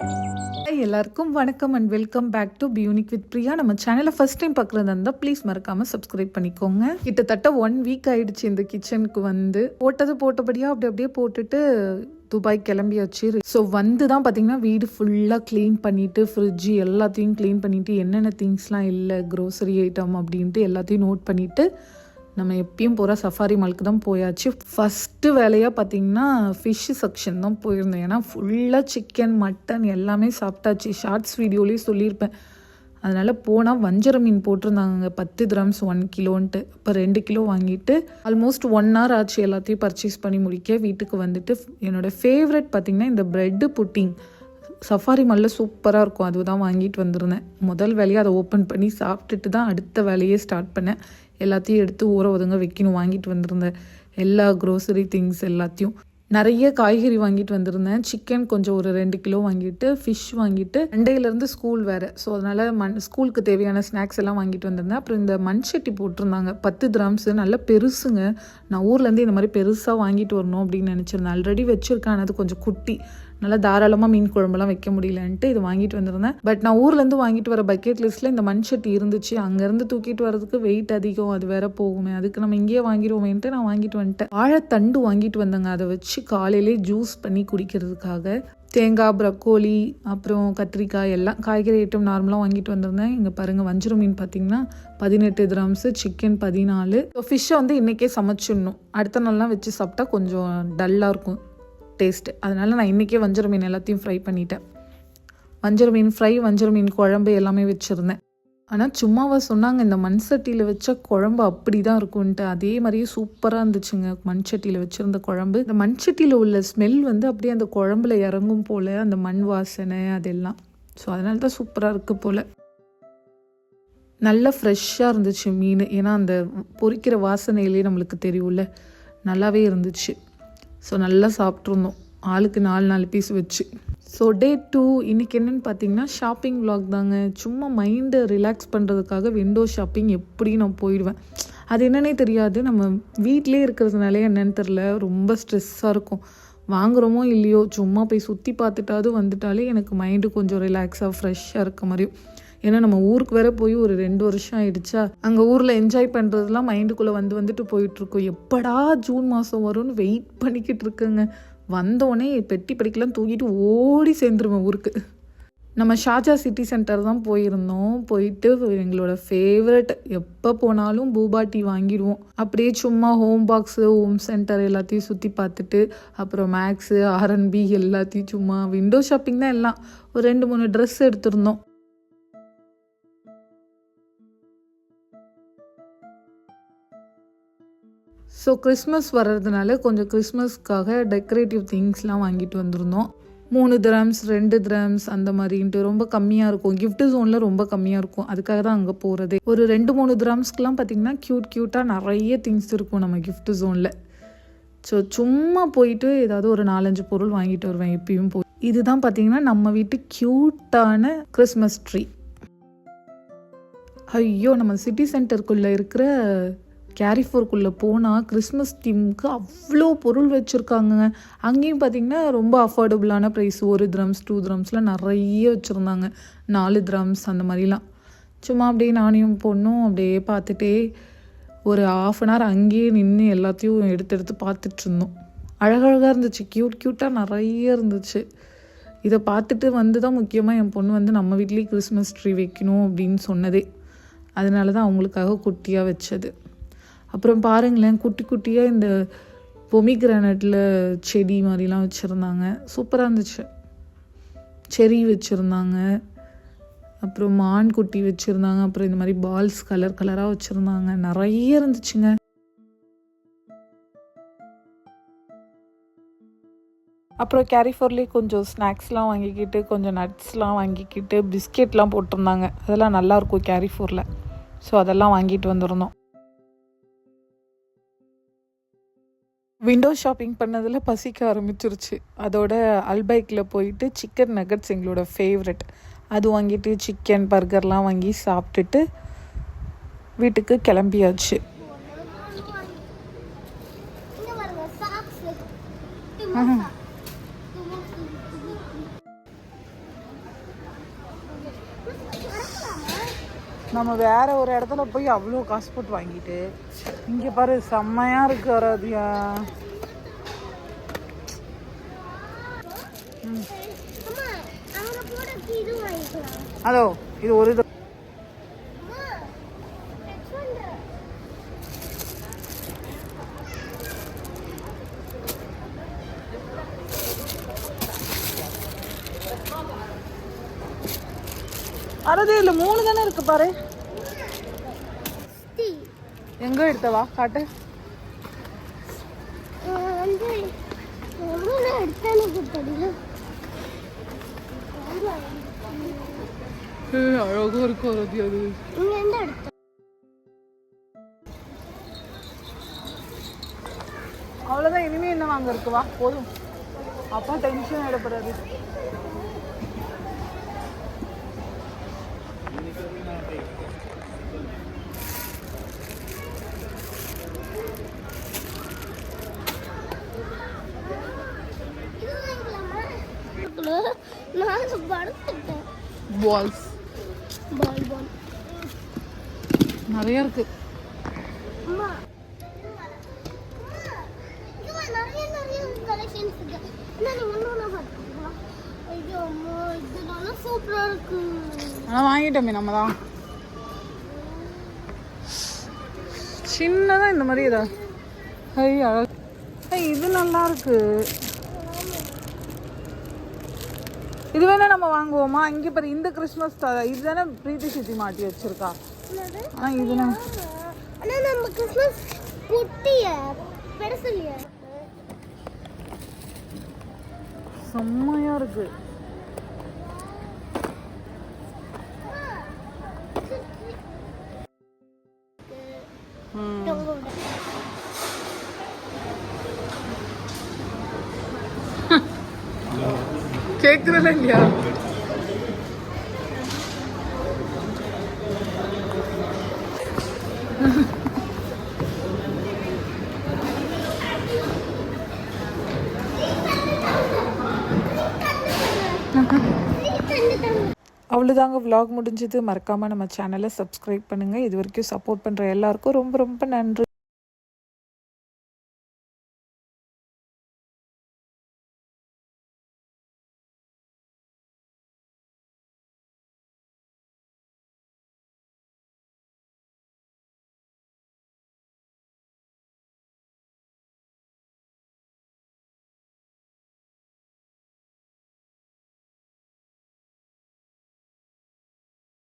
எல்லாருக்கும் வணக்கம் and welcome back to be unique with Priya நம்ம சேனலை ஃபர்ஸ்ட் டைம் பார்க்குறதா இருந்தால் ப்ளீஸ் மறக்காமல் சப்ஸ்கிரைப் பண்ணிக்கோங்க. கிட்டத்தட்ட ஒன் வீக் ஆயிடுச்சு இந்த கிச்சனுக்கு வந்து. போட்டது போட்டபடியாக அப்படி அப்படியே போட்டுட்டு துபாய் கிளம்பியாச்சு ஸோ வந்து தான் பார்த்தீங்கன்னா வீடு ஃபுல்லாக க்ளீன் பண்ணிவிட்டு ஃப்ரிட்ஜு எல்லாத்தையும் க்ளீன் பண்ணிவிட்டு என்னென்ன திங்ஸ்லாம் இல்லை க்ரோசரி ஐட்டம் அப்படின்ட்டு எல்லாத்தையும் நோட் பண்ணிவிட்டு நம்ம எப்பயும் போகிற சஃபாரி மாலுக்கு தான் போயாச்சு. ஃபஸ்ட்டு வேலையாக பார்த்தீங்கன்னா ஃபிஷ்ஷு செக்ஷன் தான் போயிருந்தேன். ஏன்னா ஃபுல்லாக சிக்கன் மட்டன் எல்லாமே சாப்பிட்டாச்சு. ஷார்ட்ஸ் வீடியோலேயே சொல்லியிருப்பேன். அதனால் போனால் வஞ்சர மீன் போட்டிருந்தாங்க பத்து கிராம்ஸ் ஒன் கிலோன்ட்டு இப்போ ரெண்டு கிலோ வாங்கிட்டு ஆல்மோஸ்ட் ஒன் ஹவர் ஆச்சு எல்லாத்தையும் பர்ச்சேஸ் பண்ணி முடிக்க. வீட்டுக்கு வந்துட்டு என்னோடய ஃபேவரட் பார்த்திங்கன்னா இந்த ப்ரெட்டு புட்டிங் சஃபாரி மாலில் சூப்பராக இருக்கும். அதுதான் வாங்கிட்டு வந்திருந்தேன். முதல் வேலையை அதை ஓப்பன் பண்ணி சாப்பிட்டுட்டு தான் அடுத்த வேலையே ஸ்டார்ட் பண்ணேன். எல்லாத்தையும் எடுத்து ஊற ஒதுங்க வைக்கணும். வாங்கிட்டு வந்திருந்தேன் எல்லா க்ரோசரி திங்ஸ் எல்லாத்தையும். நிறைய காய்கறி வாங்கிட்டு வந்திருந்தேன். சிக்கன் கொஞ்சம் ஒரு ரெண்டு கிலோ வாங்கிட்டு ஃபிஷ் வாங்கிட்டு. மண்டேலேருந்து ஸ்கூல் வேறு. ஸோ அதனால் மண் ஸ்கூலுக்கு தேவையான ஸ்நாக்ஸ் எல்லாம் வாங்கிட்டு வந்திருந்தேன். அப்புறம் இந்த மண் சட்டி போட்டிருந்தாங்க. பத்து கிராம்ஸு நல்ல பெருசுங்க. நான் ஊர்லேருந்து இந்த மாதிரி பெருசாக வாங்கிட்டு வரணும் அப்படின்னு நினச்சிருந்தேன். ஆல்ரெடி வச்சுருக்கேன். ஆனால் அது கொஞ்சம் குட்டி. நல்லா தாராளமாக மீன் குழம்புலாம் வைக்க முடியலன்ட்டு இது வாங்கிட்டு வந்திருந்தேன். பட் நான் ஊர்லேருந்து வாங்கிட்டு வர பக்கெட் லிஸ்ட்டில் இந்த மண் சட்டி இருந்துச்சு. அங்கேருந்து தூக்கிட்டு வரதுக்கு வெயிட் அதிகம். அது வேற போகுமே. அதுக்கு நம்ம இங்கேயே வாங்கிடுவோமேன்ட்டு நான் வாங்கிட்டு வந்துட்டேன். வாழைத்தண்டு வாங்கிட்டு வந்தேங்க. அதை வச்சு காலையிலே ஜூஸ் பண்ணி குடிக்கிறதுக்காக. தேங்காய் ப்ரக்கோலி அப்புறம் கத்திரிக்காய் எல்லாம் காய்கறி ஐட்டம் நார்மலாக வாங்கிட்டு வந்திருந்தேன். இங்கே பாருங்கள் வஞ்சிர மீன் பார்த்தீங்கன்னா பதினெட்டு கிராம்ஸு சிக்கன் பதினாலு. ஃபிஷ்ஷை வந்து இன்றைக்கே சமைச்சிடணும். அடுத்த நாள்லாம் வச்சு சாப்பிட்டா கொஞ்சம் டல்லாக இருக்கும். டேஸ்ட்டு அதனால் நான் இன்றைக்கே வஞ்சர மீன் எல்லாத்தையும் ஃப்ரை பண்ணிட்டேன். வஞ்சர மீன் ஃப்ரை வஞ்சர மீன் குழம்பு எல்லாமே வச்சுருந்தேன். ஆனால் சும்மாவா சொன்னாங்க இந்த மண் சட்டியில் வச்ச குழம்பு அப்படி தான் இருக்கும்ன்ட்டு. அதே மாதிரியே சூப்பராக இருந்துச்சுங்க மண் சட்டியில் வச்சுருந்த குழம்பு. இந்த மண் சட்டியில் உள்ள ஸ்மெல் வந்து அப்படியே அந்த குழம்புல இறங்கும் போல் அந்த மண் வாசனை அதெல்லாம். ஸோ அதனால தான் சூப்பராக இருக்குது போல். நல்லா ஃப்ரெஷ்ஷாக இருந்துச்சு மீன். ஏன்னா அந்த பொறிக்கிற வாசனையிலே நம்மளுக்கு தெரியும்ல நல்லாவே இருந்துச்சு. ஸோ நல்லா சாப்பிட்ருந்தோம். ஆளுக்கு நாலு நாலு பீஸ் வச்சு. ஸோ டே டூ இன்றைக்கி என்னென்னு பார்த்தீங்கன்னா ஷாப்பிங் vlog தாங்க. சும்மா மைண்டை ரிலாக்ஸ் பண்ணுறதுக்காக விண்டோ ஷாப்பிங் எப்படி நான் போயிடுவேன்? அது என்னன்னே தெரியாது. நம்ம வீட்டிலே இருக்கிறதுனாலே என்னன்னு தெரில ரொம்ப ஸ்ட்ரெஸ்ஸாக இருக்கும். வாங்குறோமோ இல்லையோ சும்மா போய் சுற்றி பார்த்துட்டாவது வந்துட்டாலே எனக்கு மைண்டு கொஞ்சம் ரிலாக்ஸாக ஃப்ரெஷ்ஷாக இருக்க மாதிரியும். ஏன்னா நம்ம ஊருக்கு வேற போய் ஒரு ரெண்டு வருஷம் ஆயிடுச்சா? அங்கே ஊரில் என்ஜாய் பண்ணுறதுலாம் மைண்டுக்குள்ளே வந்து வந்துட்டு போயிட்டுருக்கோம். எப்படா ஜூன் மாதம் வரும்னு வெயிட் பண்ணிக்கிட்டு இருக்குங்க. வந்தோடனே பெட்டி படிக்கலாம் தூக்கிட்டு ஓடி சேர்ந்துருவேன் ஊருக்கு. நம்ம ஷாஜா சிட்டி சென்டர் தான் போயிருந்தோம். போயிட்டு எங்களோட ஃபேவரட் எப்போ போனாலும் பூபா டீ வாங்கிடுவோம். அப்படியே சும்மா ஹோம் பாக்ஸு ஹோம் சென்டர் எல்லாத்தையும் சுற்றி பார்த்துட்டு அப்புறம் மேக்ஸு ஆர்என்பி எல்லாத்தையும் சும்மா விண்டோ ஷாப்பிங் தான் எல்லாம். ஒரு ரெண்டு மூணு ட்ரெஸ் எடுத்திருந்தோம். ஸோ கிறிஸ்மஸ் வர்றதுனால கொஞ்சம் கிறிஸ்மஸ்க்காக டெக்கரேட்டிவ் திங்ஸ்லாம் வாங்கிட்டு வந்திருந்தோம். மூணு திரம்ஸ் ரெண்டு திரம்ஸ் அந்த மாதிரின்ட்டு ரொம்ப கம்மியாக இருக்கும். கிஃப்ட் ஜோனில் ரொம்ப கம்மியாக இருக்கும். அதுக்காக தான் அங்கே போகிறதே ஒரு ரெண்டு மூணு திரம்ஸ்க்குலாம் பார்த்தீங்கன்னா க்யூட் க்யூட்டாக நிறைய திங்ஸ் இருக்கும் நம்ம கிஃப்ட் ஜோனில் ஸோ சும்மா போயிட்டு ஏதாவது ஒரு நாலஞ்சு பொருள் வாங்கிட்டு வருவேன் எப்பயும் போய் இதுதான் பார்த்தீங்கன்னா நம்ம வீட்டு க்யூட்டான கிறிஸ்மஸ் ட்ரீ ஐயோ நம்ம சிட்டி சென்டருக்குள்ளே இருக்கிற கேரிஃபோர்க்குள்ளே போனால் கிறிஸ்மஸ் தீமுக்கு அவ்வளோ பொருள் வச்சுருக்காங்க. அங்கேயும் பார்த்திங்கன்னா ரொம்ப அஃபோர்டபுளான ப்ரைஸ் ஒரு த்ரம்ஸ் டூ த்ரம்ஸ்லாம் நிறைய வச்சுருந்தாங்க. நாலு த்ரம்ஸ் அந்த மாதிரிலாம். சும்மா அப்படியே நானும் பொண்ணும் அப்படியே பார்த்துட்டே ஒரு ஆஃப் அன் ஹவர் அங்கேயே நின்று எல்லாத்தையும் எடுத்து எடுத்து பார்த்துட்டு இருந்தோம். அழகழகாக இருந்துச்சு. க்யூட் க்யூட்டாக நிறைய இருந்துச்சு. இதை பார்த்துட்டு வந்து தான் முக்கியமாக என் பொண்ணு வந்து நம்ம வீட்லேயே கிறிஸ்மஸ் ட்ரீ வைக்கணும் அப்படின்னு சொன்னதே. அதனால தான் அவங்களுக்காக குட்டியாக வச்சது. அப்புறம் பாருங்களேன் குட்டி குட்டியாக இந்த பொமிகிரானட்டில் செடி மாதிரிலாம் வச்சுருந்தாங்க. சூப்பராக இருந்துச்சு. செரி வச்சுருந்தாங்க. அப்புறம் மான் குட்டி வச்சுருந்தாங்க. அப்புறம் இந்த மாதிரி பால்ஸ் கலர் கலராக வச்சுருந்தாங்க. நிறைய இருந்துச்சுங்க. அப்புறம் கேரிஃபோர்லேயே கொஞ்சம் ஸ்நாக்ஸ்லாம் வாங்கிக்கிட்டு கொஞ்சம் நட்ஸ்லாம் வாங்கிக்கிட்டு பிஸ்கெட்லாம் போட்டிருந்தாங்க. அதெல்லாம் நல்லாயிருக்கும் கேரிஃபோரில். ஸோ அதெல்லாம் வாங்கிட்டு வந்திருந்தோம். விண்டோ ஷாப்பிங் பண்ணதில் பசிக்க ஆரம்பிச்சிருச்சு. அதோட அல்பைக்கில் போயிட்டு சிக்கன் நகட்ஸ் எங்களோட ஃபேவரட் அது வாங்கிட்டு சிக்கன் பர்கர்லாம் வாங்கி சாப்பிட்டுட்டு வீட்டுக்கு கிளம்பியாச்சு. இங்க நம்ம வேற ஒரு இடத்துல போய் அவ்வளோ காசு போட்டு வாங்கிட்டு இங்கே பாரு செம்மையா இருக்கு ஆராதியா அதோ இது ஒரு இது ஆராதி இல்லை மூணு தானே இருக்கு பாரு. எங்க எடுத்தவா காட்டு. வந்து எவ்வளோ எடுத்தானு தெரியல அழகாக இருக்கு ஆராதி அது. எடுத்தேன் அவ்வளோதான் இனிமே என்ன வாங்க இருக்கு வா போதும். அப்பா டென்ஷன் எடுப்படுறது இது வாங்கிக்கலாமா நான் படுத்துட்டேன் பால்ஸ் பால் பால் நிறைய இருக்கு. ஐயோ ஆனால் வாங்கிட்டோமே நம்ம தான். சின்னதாக இந்த மாதிரி இதா ஐ அழகு ஐ, இது நல்லா இருக்கு. இது வேணா நம்ம வாங்குவோமா? இங்கே பாரு இந்த கிறிஸ்மஸ் இது தானே பிரீத்தி சித்தி மாட்டி வச்சிருக்கா. ஆனால் இது நம்ம கிறிஸ்மஸ் குட்டிய செம்மையா இருக்கு. ம். கேட்குறல இல்லையா அவ்வளோதாங்க விலாக் முடிஞ்சது. மறக்காமல் நம்ம சேனலை சப்ஸ்கிரைப் பண்ணுங்கள் இது வரைக்கும் சப்போர்ட் பண்ணுற எல்லாருக்கும் ரொம்ப ரொம்ப நன்றி.